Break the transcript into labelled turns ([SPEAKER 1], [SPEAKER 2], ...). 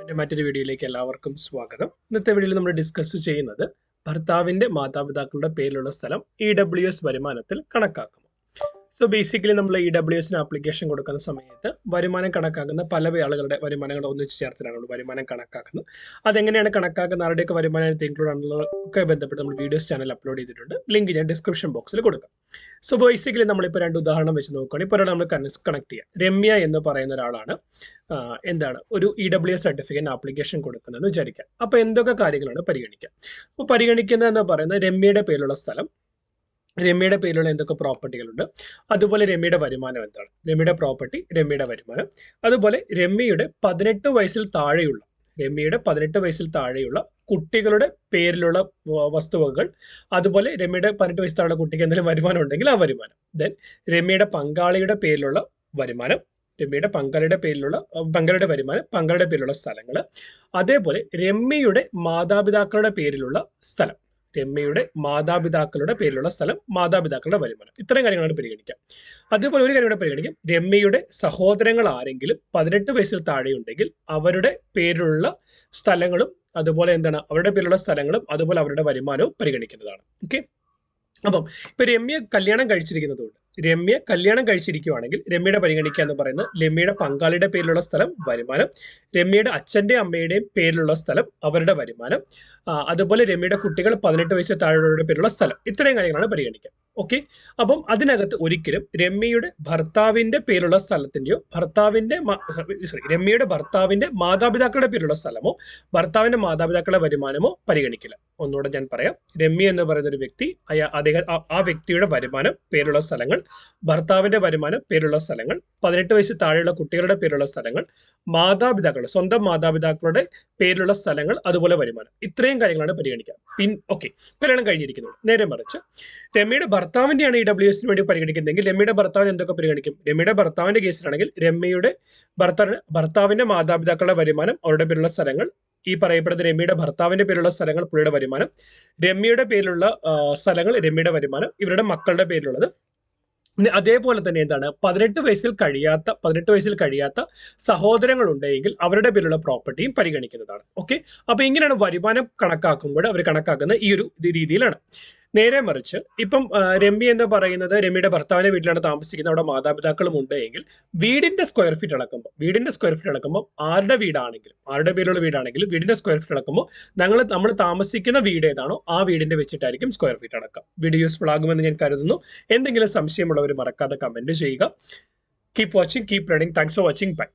[SPEAKER 1] എന്റെ മറ്റൊരു വീഡിയോയിലേക്ക് എല്ലാവർക്കും സ്വാഗതം. ഇന്നത്തെ വീഡിയോയിൽ നമ്മൾ ഡിസ്കസ് ചെയ്യുന്നത് ഭർത്താവിന്റെ മാതാപിതാക്കളുടെ പേരിലുള്ള സ്ഥലം ഇ ഡബ്ല്യു എസ് വരുമാനത്തിൽ കണക്കാക്കും സോ ബേസിക്കലി നമ്മൾ ഇ ഡബ്ല്യു എസിന് ആപ്ലിക്കേഷൻ കൊടുക്കുന്ന സമയത്ത് വരുമാനം കണക്കാക്കുന്ന പല ആളുകളുടെ വരുമാനങ്ങൾ ഒന്നിച്ച് ചേർത്തിട്ടാണ് നമ്മൾ വരുമാനം കണക്കാക്കുന്നത്. അതെങ്ങനെയാണ് കണക്കാക്കുന്ന ആരുടെയൊക്കെ വരുമാനം ഇൻക്ലൂഡ് ആണെന്നൊക്കെ ബന്ധപ്പെട്ട് നമ്മൾ വീഡിയോസ് ചാനൽ അപ്ലോഡ് ചെയ്തിട്ടുണ്ട്. ലിങ്ക് ഞാൻ ഡിസ്ക്രിപ്ഷൻ ബോക്സിൽ കൊടുക്കാം. സോ ബേസിക്കലി നമ്മളിപ്പോൾ രണ്ട് ഉദാഹരണം വെച്ച് നോക്കുകയാണെങ്കിൽ ഇപ്പോൾ ഒരാൾ നമ്മൾ കണക്ട് ചെയ്യാം. രമ്യ എന്ന് പറയുന്ന ഒരാളാണ് എന്താണ്? ഒരു E W S certificate application കൊടുക്കുന്നതെന്ന് വിചാരിക്കാം. അപ്പോൾ എന്തൊക്കെ കാര്യങ്ങളാണ് പരിഗണിക്കുക അപ്പോൾ പരിഗണിക്കുന്നതെന്ന് പറയുന്നത് രമ്യയുടെ പേരിലുള്ള സ്ഥലം രമ്യയുടെ പേരിലുള്ള എന്തൊക്കെ പ്രോപ്പർട്ടികളുണ്ട്? അതുപോലെ രമ്യയുടെ വരുമാനം എന്താണ്? രമ്യയുടെ പ്രോപ്പർട്ടി രമ്യയുടെ വരുമാനം. അതുപോലെ രമ്യയുടെ പതിനെട്ട് വയസ്സിൽ താഴെയുള്ള രമ്യയുടെ പതിനെട്ട് വയസ്സിൽ താഴെയുള്ള കുട്ടികളുടെ പേരിലുള്ള വസ്തുവകകൾ. അതുപോലെ രമ്യയുടെ പതിനെട്ട് വയസ്സിൽ താഴെയുള്ള കുട്ടിക്ക് എന്തെങ്കിലും വരുമാനം ഉണ്ടെങ്കിൽ ആ വരുമാനം. ദെൻ രമ്യയുടെ പങ്കാളിയുടെ പേരിലുള്ള വരുമാനം രമ്യയുടെ പങ്കാളിയുടെ പേരിലുള്ള പങ്കാളിയുടെ വരുമാനം പങ്കാളിയുടെ പേരിലുള്ള സ്ഥലങ്ങൾ. അതേപോലെ രമ്യയുടെ മാതാപിതാക്കളുടെ പേരിലുള്ള സ്ഥലം. രമ്യയുടെ മാതാപിതാക്കളുടെ പേരിലുള്ള സ്ഥലം മാതാപിതാക്കളുടെ വരുമാനം. ഇത്രയും കാര്യങ്ങളാണ് പരിഗണിക്കുക അതേപോലെ ഒരു കാര്യം കൂടെ പരിഗണിക്കും. രമ്യയുടെ സഹോദരങ്ങൾ ആരെങ്കിലും പതിനെട്ട് വയസ്സിൽ താഴെയുണ്ടെങ്കിൽ അവരുടെ പേരിലുള്ള സ്ഥലങ്ങളും അതുപോലെ എന്താണ് അവരുടെ പേരിലുള്ള സ്ഥലങ്ങളും അതുപോലെ അവരുടെ വരുമാനവും പരിഗണിക്കുന്നതാണ്. ഓക്കെ അപ്പം ഇപ്പൊ രമ്യ കല്യാണം കഴിച്ചിരിക്കുന്നതുകൊണ്ട് രമ്യ കല്യാണം കഴിച്ചിരിക്കുകയാണെങ്കിൽ രമ്യയുടെ പരിഗണിക്കുക എന്ന് പറയുന്നത് രമ്യയുടെ പങ്കാളിയുടെ പേരിലുള്ള സ്ഥലം വരുമാനം. രമ്യയുടെ അച്ഛന്റെ അമ്മയുടെയും പേരിലുള്ള സ്ഥലം അവരുടെ വരുമാനം. അതുപോലെ രമ്യയുടെ കുട്ടികൾ പതിനെട്ട് വയസ്സിൽ താഴെയുള്ളവരുടെ പേരിലുള്ള സ്ഥലം. ഇത്രയും കാര്യങ്ങളാണ് പരിഗണിക്കുക. ഓക്കെ? അപ്പം അതിനകത്ത് ഒരിക്കലും രമ്യയുടെ ഭർത്താവിന്റെ പേരുള്ള സ്ഥലത്തിന്റെയോ ഭർത്താവിന്റെ സോറി രമ്യയുടെ ഭർത്താവിന്റെ മാതാപിതാക്കളുടെ പേരുള്ള സ്ഥലമോ ഭർത്താവിന്റെ മാതാപിതാക്കളുടെ വരുമാനമോ പരിഗണിക്കില്ല. ഒന്നുകൂടെ ഞാൻ പറയാം. രമ്യ എന്ന് പറയുന്ന ഒരു വ്യക്തി അയാ അദ്ദേഹം ആ- വ്യക്തിയുടെ വരുമാനം പേരുള്ള സ്ഥലങ്ങൾ ഭർത്താവിന്റെ വരുമാനം പേരുള്ള സ്ഥലങ്ങൾ പതിനെട്ട് വയസ്സ് താഴെയുള്ള കുട്ടികളുടെ പേരുള്ള സ്ഥലങ്ങൾ മാതാപിതാക്കൾ സ്വന്തം മാതാപിതാക്കളുടെ പേരിലുള്ള സ്ഥലങ്ങൾ അതുപോലെ വരുമാനം. ഇത്രയും കാര്യങ്ങളാണ് പരിഗണിക്കുക പിൻ ഓക്കെ കല്യാണം കഴിഞ്ഞിരിക്കുന്നത് നേരെ മറിച്ച് രമ്യയുടെ ഭർത്താവിന്റെയാണ് ഈ ഡബ്ല്യു എസിന് വേണ്ടി പരിഗണിക്കുന്നതെങ്കിൽ രമ്യയുടെ ഭർത്താവിന് എന്തൊക്കെ പരിഗണിക്കും? രമ്യയുടെ ഭർത്താവിന്റെ കേസിലാണെങ്കിൽ രമ്യയുടെ ഭർത്താവിന് ഭർത്താവിന്റെ മാതാപിതാക്കളുടെ വരുമാനം അവരുടെ പേരുള്ള സ്ഥലങ്ങൾ ഈ പറയപ്പെടുന്ന രമ്യയുടെ ഭർത്താവിന്റെ പേരിലുള്ള സ്ഥലങ്ങൾ പുള്ളിയുടെ വരുമാനം രമ്യയുടെ പേരിലുള്ള സ്ഥലങ്ങൾ രമ്യയുടെ വരുമാനം ഇവരുടെ മക്കളുടെ പേരിലുള്ളത്. അതേപോലെ തന്നെ എന്താണ്? പതിനെട്ട് വയസ്സിൽ കഴിയാത്ത പതിനെട്ട് വയസ്സിൽ കഴിയാത്ത സഹോദരങ്ങൾ ഉണ്ടെങ്കിൽ അവരുടെ പേരിലുള്ള പ്രോപ്പർട്ടിയും പരിഗണിക്കുന്നതാണ്. ഓക്കെ? അപ്പൊ ഇങ്ങനെയാണ് വരുമാനം കണക്കാക്കുമ്പോൾ അവർ കണക്കാക്കുന്ന ഈ ഒരു രീതിയിലാണ്. നേരെ മറിച്ച് ഇപ്പം രമ്യ എന്ന് പറയുന്നത്? രമ്യയുടെ ഭർത്താവിന്റെ വീട്ടിലാണ് താമസിക്കുന്നത്. അവിടെ മാതാപിതാക്കളും ഉണ്ട് എങ്കിൽ വീടിന്റെ സ്ക്വയർ ഫീറ്റ് അളക്കുമ്പോൾ വീടിന്റെ സ്ക്വയർ ഫീറ്റ് അളക്കുമ്പോൾ ആരുടെ വീടാണെങ്കിലും ആരുടെ പേരിലുള്ള വീടാണെങ്കിലും വീടിന്റെ സ്ക്വയർ ഫീറ്റ് അളക്കുമ്പോൾ ഞങ്ങൾ നമ്മൾ താമസിക്കുന്ന വീട് ഏതാണോ ആ വീടിന്റെ വെച്ചിട്ടായിരിക്കും സ്ക്വയർ ഫീറ്റ് അടക്കം. വീഡിയോ യൂസ്ഫുൾ ആകുമെന്ന് ഞാൻ കരുതുന്നു. എന്തെങ്കിലും സംശയമുള്ളവർ മറക്കാതെ കമന്റ് ചെയ്യുക. Keep watching keep running thanks for watching bye